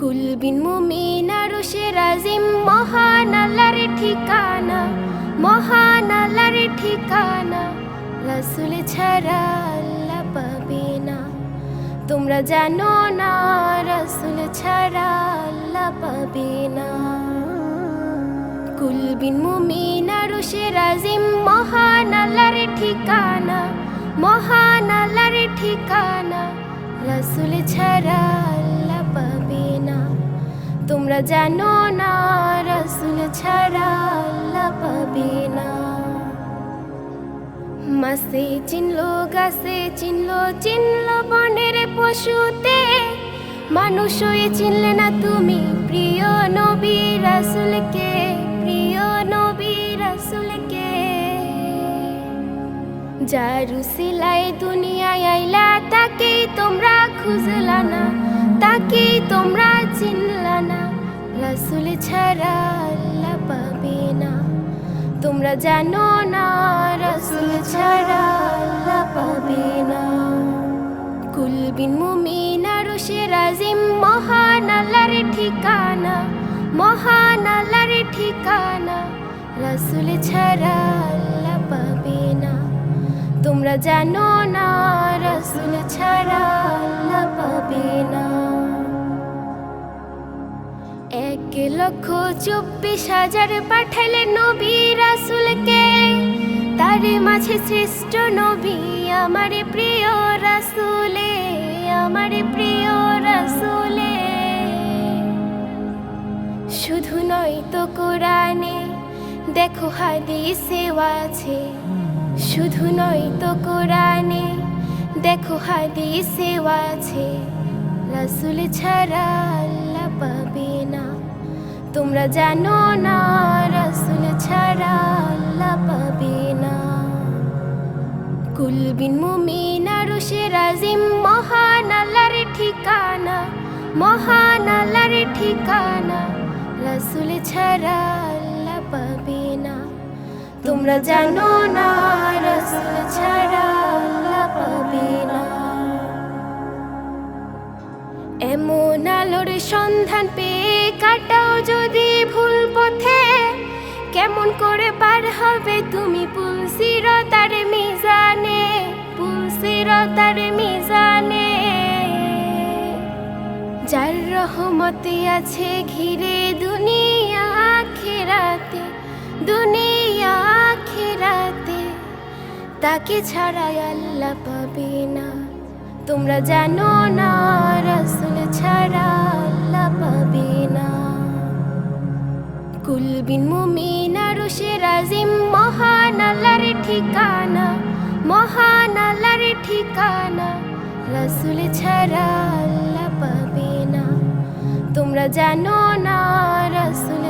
কুলবিন মুমিন আরশের আজিম মহান আল্লাহর ঠিকানা, মহান আল্লাহর ঠিকানা, রাসূল ছাড়া আল্লাহ পাবে না। তোমরা জানো না, রাসূল ছাড়া আল্লাহ পাবে না। কুলবিন মুমিন আরশের আজিম মহান আল্লাহর ঠিকানা, মহান আল্লাহর ঠিকানা, রাসূল ছাড়া তোমরা জানো না, রসুল ছাড়া পাবে না। মাসে চিনলো, গাছে চিনলো চিনলো বনের পশুতে। মানুষ হয়ে চিনলে না তুমি প্রিয় নবী রাসুলকে, প্রিয় নবী রাসুলকে। যারু সিলাই দুনিয়ায় আইলা, তাকেই তোমরা খুঁজলা না, তাকেই তোমরা রাসুল ছাড়া পাবে না। তোমরা জানো না, রাসুল ছাড়া পাবে না। কুলবিন মুমিন আরশের রাজিম, মহান আল্লাহর ঠিকানা, মহান আল্লাহর ঠিকানা। রাসুল ছাড়া পাবে না। তোমরা জানো না, রাসুল ছাড়া পাবে না। লক্ষ চব্বিশ হাজার পাঠালে নবী রাসুলকে। তার মাঝে শ্রেষ্ঠ নবী আমার প্রিয় রাসুলে, আমার প্রিয় রাসুলে। শুধু নয় তো কোরআনে দেখো হাদিসেও আছে। শুধু নয় তো কোরআনে দেখো হাদিসেও আছে। রাসুল ছাড়া আল্লাহ পাবে তোমরা জানো না, রাসুল ছাড়া আল্লাহ পাবে না। কুলবিন মুমিন আরশের রাজিম মহান আল্লাহর ঠিকানা, মহান আল্লাহর ঠিকানা, রাসুল ছাড়া আল্লাহ পাবে না। তোমরা জানো না, রাসুল ছাড়া আল্লাহ পাবে না। এমন আলোর সন্ধান পেয়ে কাটাও যদি ভুল পথে। কেমন করে পার হবে তুমি পুলসিরতার মিজানে পুলসিরতার মিজানে। যার রহমতে আছে ঘিরে দুনিয়া খেরাতে দুনিয়া খেরাতে তাকে ছাড়া আল্লাহ পাবে না। তোমরা জানো না, রাসুল ছাড়া আল্লাহ পাবে না। কুলবিন মুমিন আরশের আজিম মহান আল্লাহর ঠিকানা, মহান আল্লাহর ঠিকানা, রাসুল ছাড়া পাবে না। তোমরা জানো না, রাসুল